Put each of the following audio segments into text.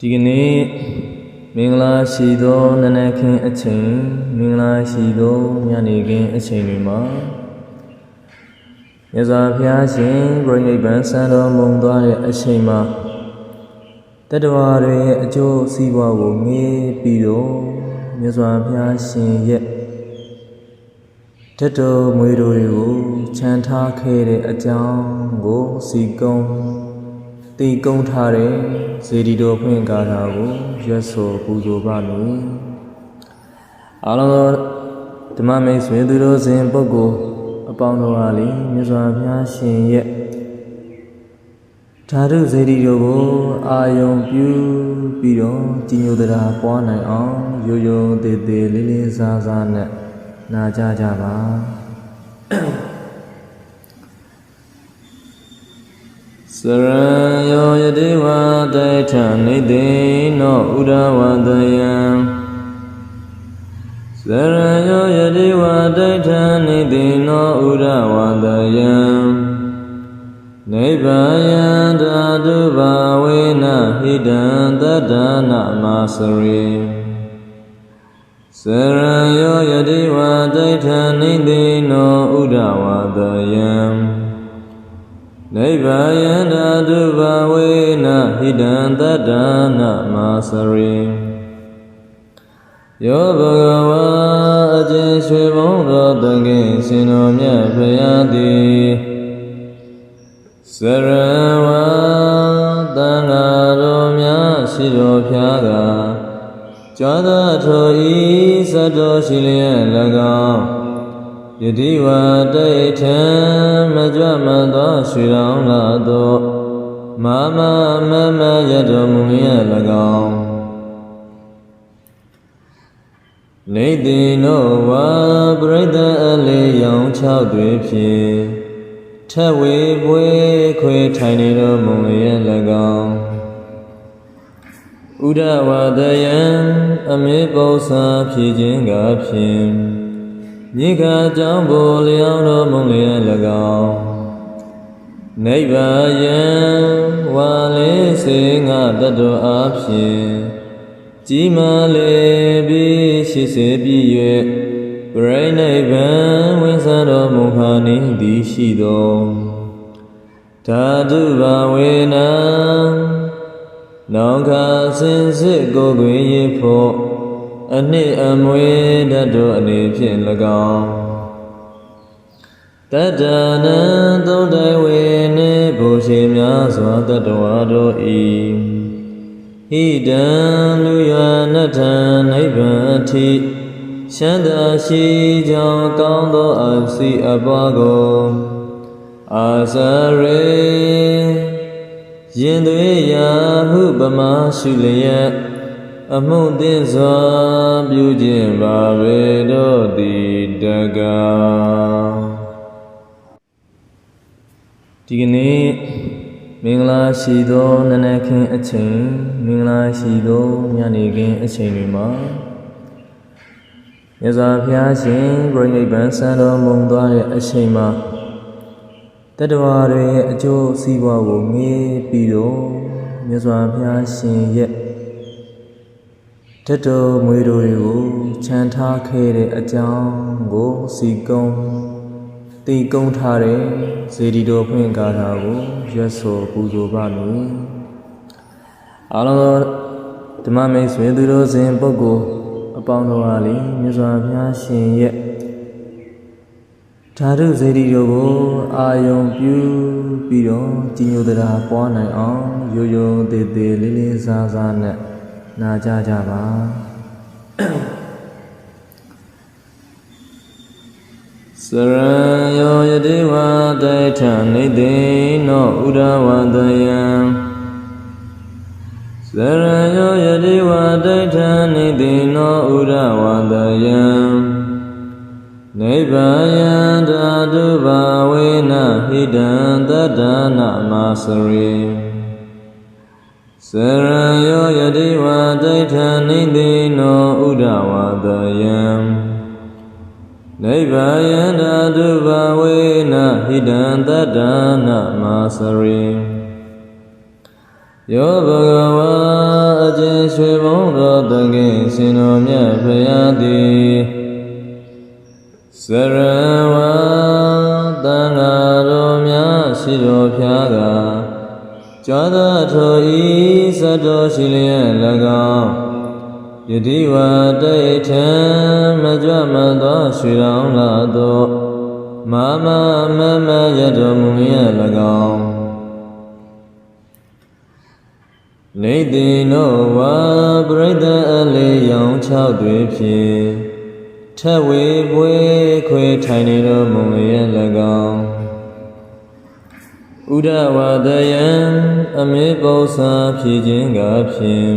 ဒီကနေ့မင်္ဂလာရှိသောနနက်ခင်းအချိန်မင်္ဂလာရှိသောညနေခင်းအချိန်တွေမှာမြတ်စွာဘုရားရှင်ပြိဋိဘံစံတော်မုံသွားတဲ့အချိန်မှာတတဝါတွေရဲ့အကျိုးစီးပွားကိုငေးပြီးတော့မြတ်စွာဘုရားရှင်ရဲ့တတတော်မွေတို့တွေကိုခြံထားခဲ့တဲ့အကြောင်းကိုစီကုံ တည်ကုံထားတဲ့ဇေဒီတော်ဖွင့်ကားတာကိုရွတ်ဆိုပူဇော်ပါမယ်အားလုံးသောဓမ္မမိတ်ဆွေသူတို့စဉ်ပုဂ္ဂိုလ်အပေါင်းတော်အားလေမြတ်စွာဘုရားရှင်ရဲ့ဓာတုဇေဒီတော်ကိုအာယုံပြုပြီးတော့ကြည်ညိုတရားပွားနိုင်အောင်ရိုးရိုးသေးသေးလေးလေးစားစားနဲ့နာကြကြပါ စရံယောယတိဝါတေထနိတိနောဥဒဝတယံစရံယောယတိဝါတေထနိတိနောဥဒဝတယံနိဗ္ဗာယံဓာတုဘာဝေနဟိတံတတ္တနာမစရိစရံယောယတိဝါတေထနိတိနောဥဒဝတယံ နိဗ္ဗာယန္တာတုဘဝေနဟိတံတတ္တနာမစရိယောဘဂဝါအကျဉ်ရွှေဘုံတော်တန်ခင်ရှင်တော်မြတ်ဖရာသည်စရဝါတန်ဃာတော်များရှိတော်ဖျားကကြွားသာထိုဤသတ္တောရှိလျက်၎င်း ယတိဝတိထံမကြွမသောရွှေရောင်လာသောမမမမရတော်မူရ၎င်းနေတိနောဝါပရိသတ်အလေးရောင်၆တွေဖြင့်ထက်ဝေပွေခွေထိုင်နေတော်မူရ၎င်းဥဒဝတယံအမေပုံစာဖြည့်ခြင်းကဖြင့် မြေခါကြောင့်ဘူလျောင်းတော်မုံလျက်၎င်းနိဗ္ဗာယံဝါလေးစေငါတတ္တအားဖြင့်ကြီးမားလေပြီးရှိစေပြီး၍ပရိနိဗ္ဗာန်ဝင်စားတော်မူခါနေသည်ရှိသောဓာတုဘာဝေနံနောင်ခါစင်စစ်ကိုယ်တွင်ရဖို့ အနှစ်အမွေတတ်တို့အနေဖြင့်၎င်းတတ္တနံသုံးတိုင်ဝေနေဘုရှိများစွာတတ္တဝါတို့ဤဟိတံလူရနထံနိဗ္ဗာန်အထိရှမ်းသာရှိကြောင်းကောင်းသောအစီအပွားကိုအာစရေရင်သွေးရာဟုပမာရှုလျက် အမှုသင်စွာပြုခြင်းပါပေတော့သည်တကားဒီကနေ့မင်္ဂလာရှိသောနနက်ခင်းအချိန်မင်္ဂလာရှိသောညနေခင်းအချိန်တွေမှာမြတ်စွာဘုရားရှင်ပြိဋိဘံစံတော်မုံသွားတဲ့အချိန်မှာတတဝါတွေရဲ့အကျိုးစီးပွားကိုငေးပြီးတော့မြတ်စွာဘုရားရှင်ရဲ့ တတတော်မွေတို့တွေကိုခြံထားခဲ့တဲ့အကြောင်းကိုစီကုံတည်ကုံထားတဲ့ဇေဒီတော်ဖွင့်ကားတာကိုရွတ်ဆိုပူဇော်ပါမယ်အားလုံးသောဓမ္မမိတ်ဆွေသူတို့စဉ်ပုဂ္ဂိုလ်အပေါင်းတော်အားလေမြတ်စွာဘုရားရှင်ရဲ့ဓာတုဇေဒီတော်ကိုအာယုံပြုပြီးတော့ကြည်ညိုတရားပွားနိုင်အောင်ရိုးရိုးသေးသေးလေးလေးစားစားနဲ့ နာကြကြပါစရံယောယတိဝါတေထနိတိနောဥဒဝတယံစရံယောယတိဝါတေထနိတိနောဥဒဝတယံနိဗ္ဗာယံဓာတုဘာဝေနဟိတံတတ္တနာမစရိ စရံယောယတိဝါတိဋ္ဌာနိတိနောဥဒဝါတယံနိဗ္ဗာယန္တာတုဘဝေနဟိတံတတ္တနာမစရိယောဘဂဝါအကျင်ရွှေဘုံတော်တကင်ရှင်တော်မြတ်ဖရာသည်စရဝါတန်ဃာတော်များရှိတော်ဖျားက ကြွားသာထိုဤစတော်ရှိလျက်၎င်းယတိဝတိထံမကြွမသောရွှေရောင်လာသောမမမမရတော်မူလျက်၎င်းနေတိနောဝါပရိသတ်အလေးရောင်၆တွေဖြင့်ထက်ဝေပွေခွေထိုင်နေတော်မူလျက်၎င်း ဥဒဝါဒယံအမေပု္ပ္ပာဖြည့်ခြင်းကဖြင့်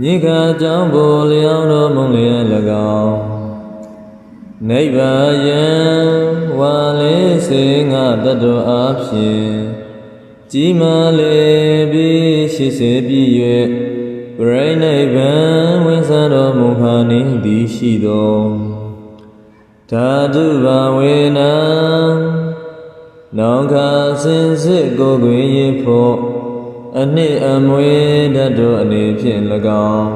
မြေခါကြောင့်ဘိုလျောင်းတော်မူလျက်၎င်းနိဗ္ဗာယံဝါလေးစေငါတတ္တအားဖြင့်ကြီးမားလေပြီးရှိစေပြီး၍ပရိနိဗ္ဗာန်ဝင်စားတော်မူခါနေသည်ရှိသောဓာတုဘာဝေနံ နောင်ခါစင်စစ်ကိုယ်တွင်ရဖို့အနှစ်အမွေတတ်တော်အနေဖြင့်၎င်း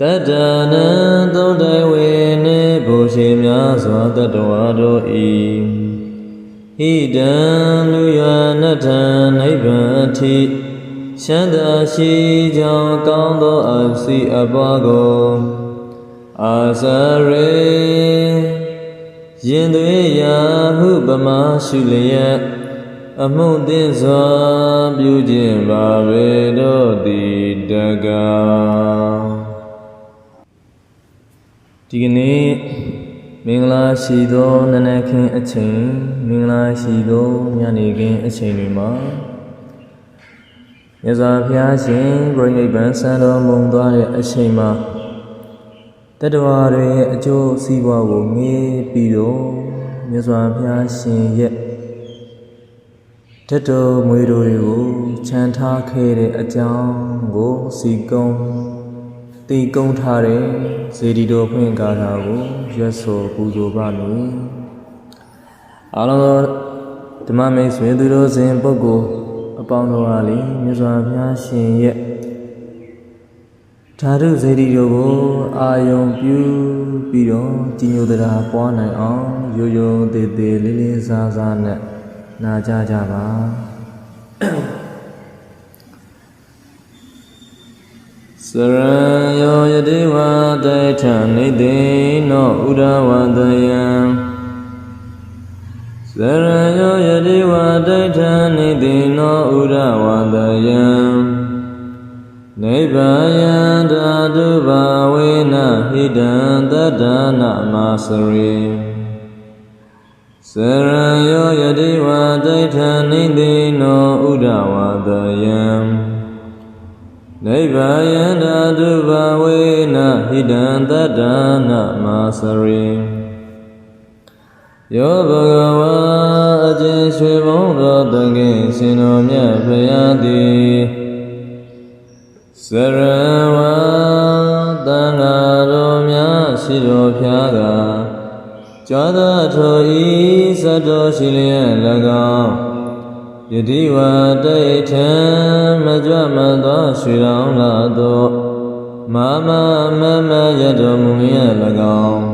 တတ္တနံသုံးတိုင်ဝေနေဘုရှိများစွာတတ္တဝါတို့ဤဟိတံလူရနတ္ထံနိဗ္ဗာန်အထိရှမ်းသာရှိကြောင်းကောင်းသောအစီအပွားကိုအာစရေ ရင်သွေးရာဟုပမာရှုလျက်အမှုသင်စွာပြုခြင်းပါပေတို့သည်တကားဒီကနေ့မင်္ဂလာရှိသောနနက်ခင်းအချိန်မင်္ဂလာရှိသောညနေခင်းအချိန်တွေမှာမြတ်စွာဘုရားရှင်ပြိဋိဘံစံတော်မူသွားတဲ့အချိန်မှာ တတဝါတွေရဲ့အကျိုးစီးပွားကိုငေးပြီးတော့မြတ်စွာဘုရားရှင်ရဲ့တတော်မွေတို့တွေကိုခြံထားခဲ့တဲ့အကြောင်းကိုစီကုံတည်ကုံထားတဲ့ဇေဒီတော်ဖွင့်ကားတာကိုရွတ်ဆိုပူဇော်ပါမယ်အားလုံးသောဓမ္မမိတ်ဆွေသူတို့စဉ်ပုဂ္ဂိုလ်အပေါင်းတော်အားလေမြတ်စွာဘုရားရှင်ရဲ့ ဓာတုဇေဒီတို့ကိုအာယုံပြုပြီးတော့ကြီးညိုတရားပွားနိုင်အောင်ရိုးရိုးသေးသေးလေးလေးစားစားနဲ့နာကြကြပါစရယောယတိဝါတေထနေတိနောဥဒဝန္တယံစရယောယတိဝါတေထနေတိနောဥဒဝန္တယံ နိဗ္ဗာယံဓာတုဘာဝေနဟိတံတတ္တနာမစရိစရယောယတိဝါဒိဋ္ဌာနိတိနောဥဒဝါဒယံနိဗ္ဗာယန္တာတုဘဝေနဟိတံတတ္တနာမစရိယောဘဂဝါအကျဉ်ရွှေဘုံတော်တကင်ရှင်တော်မြတ်ဖရာသည် စရဝါတန်ဃာတော်များရှိတော်ဖျားကကြွားသာထိုဤစတော်ရှိလျက်၎င်းယတိဝတိထံမကြွမသောရွှေရောင်လာသောမမမမရတော်မူလျက်၎င်း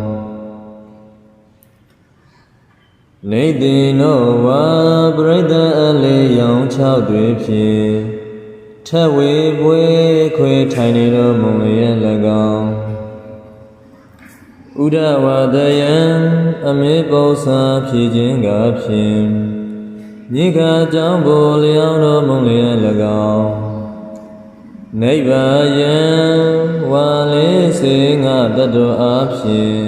နေတိနောဝါပရိသတ်အလေးရောင်၆တွေဖြင့် ထက်ဝေပွေခွေထိုင်နေတော်မူလျက်၎င်းဥဒဝါဒယံအမေပု္ပ္ပာဖြည့်ခြင်းကဖြင့်မြေခါကြောင့်ဘိုလျောင်းတော်မူလျက်၎င်းနိဗ္ဗာယံဝါလေးစေငါတတ္တအားဖြင့်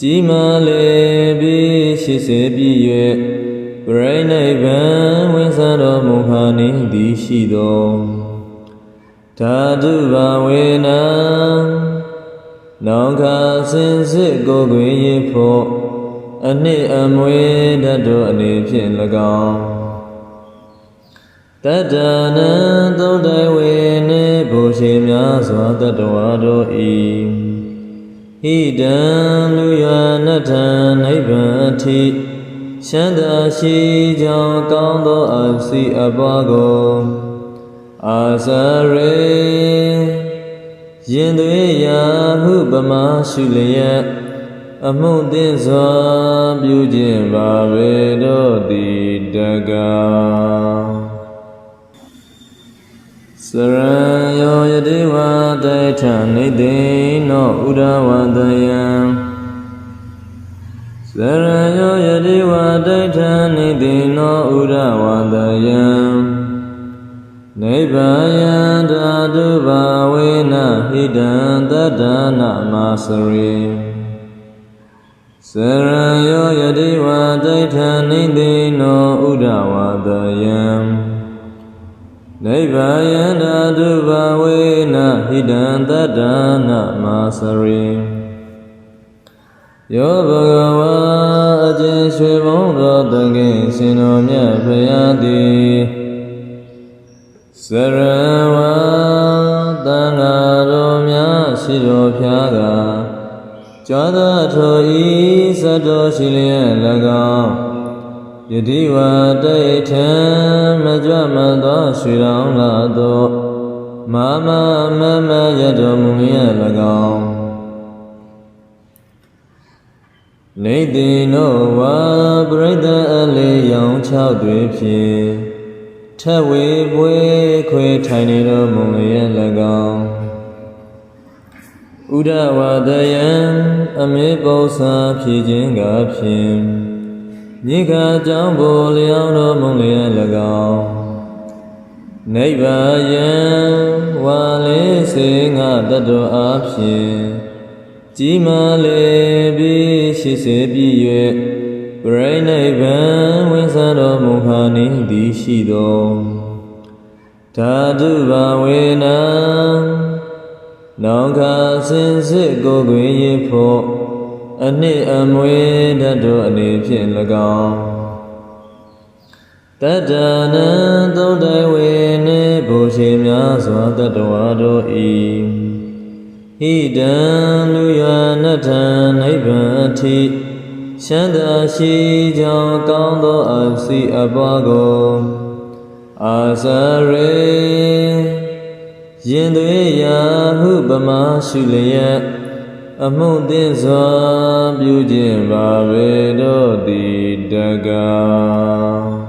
ကြီးမားလေပြီးရှိစေပြီး၍ ပရိနိဗ္ဗာန်ဝင်စားတော်မူခါနေသည်ရှိသောဓာတုဘာဝေနံနောင်ခါစင်စစ်ကိုယ်တွင်ရဖို့အနှစ်အမွေတတ်တော်အနေဖြင့်၎င်းတတ္တနံသုံးတိုင်ဝေနေဘုရှိများစွာတတ္တဝါတို့ဤဟိတံလူရနတ္ထံနိဗ္ဗာန်အထိ ရှမ်းသာရှိကြောင်းကောင်းသောအစီအပွားကိုအာစရေရင်သွေးရာဟုပမာရှုလျက်အမှုသင်စွာပြုခြင်းပါပေတော့သည်တကားစရံယောယတိဝါတေထနေတိနောဥဒဝန္တယံ စရံယောယတိဝါတေထနေတိနောဥဒဝန္တယံနိဗ္ဗာယံဓာတုဘာဝေနဟိတံတတ္တနာမစရိစရံယောယတိဝါတိဋ္ဌာနိတိနောဥဒဝါဒယံနိဗ္ဗာယံဓာတုဘာဝေနဟိတံတတ္တနာမစရိ ယောဘဂဝါအကျဉ်ရွှေဘုံတော်တကင်းစင်တော်မြတ်ဖရာသည်စရဝါတန်ဃာတော်များရှိတော်ဖျားကကျော်သောထိုဤသတ္တောရှိလျက်၎င်းယတိဝါတိထံမကြွမသောရွှေတော်လာသောမာမမမရတော်မူလျက်၎င်း နေတိနောဝါပရိသတ်အလေးရောင်၆တွေဖြင့်ထက်ဝေပွေခွေထိုင်နေတော်မူလျက်၎င်းဥဒဝါဒယံအမေပုံစာဖြည့်ခြင်းကဖြင့်မြေခါကြောင့်ဘိုလျောင်းတော်မူလျက်၎င်းနိဗ္ဗာယံဝါလေးစေငါတတ္တအားဖြင့် ကြီးမားလေပြီးရှိစေပြီး၍ပရိနိဗ္ဗာန်ဝင်စားတော်မူခါနေသည်ရှိသောဓာတုဘာဝေနံနောင်ခါစင်စစ်ကိုယ်ွယ်ရဖို့အနှစ်အမွေတတ်တော်အနေဖြင့်၎င်းတတ္တနံသုံးတိုင်ဝေနေဘုရှိများစွာတတ္တဝါတို့ ဤဟိတံလူယနထံနိဗ္ဗာန်အထိရှမ်းသာရှိကြောင်းကောင်းသောအစီအပွားကိုအာစရေရင်သွေးရာဟုပမာရှုလျက်အမှုသင်စွာပြုခြင်းပါပေတော့သည်တကား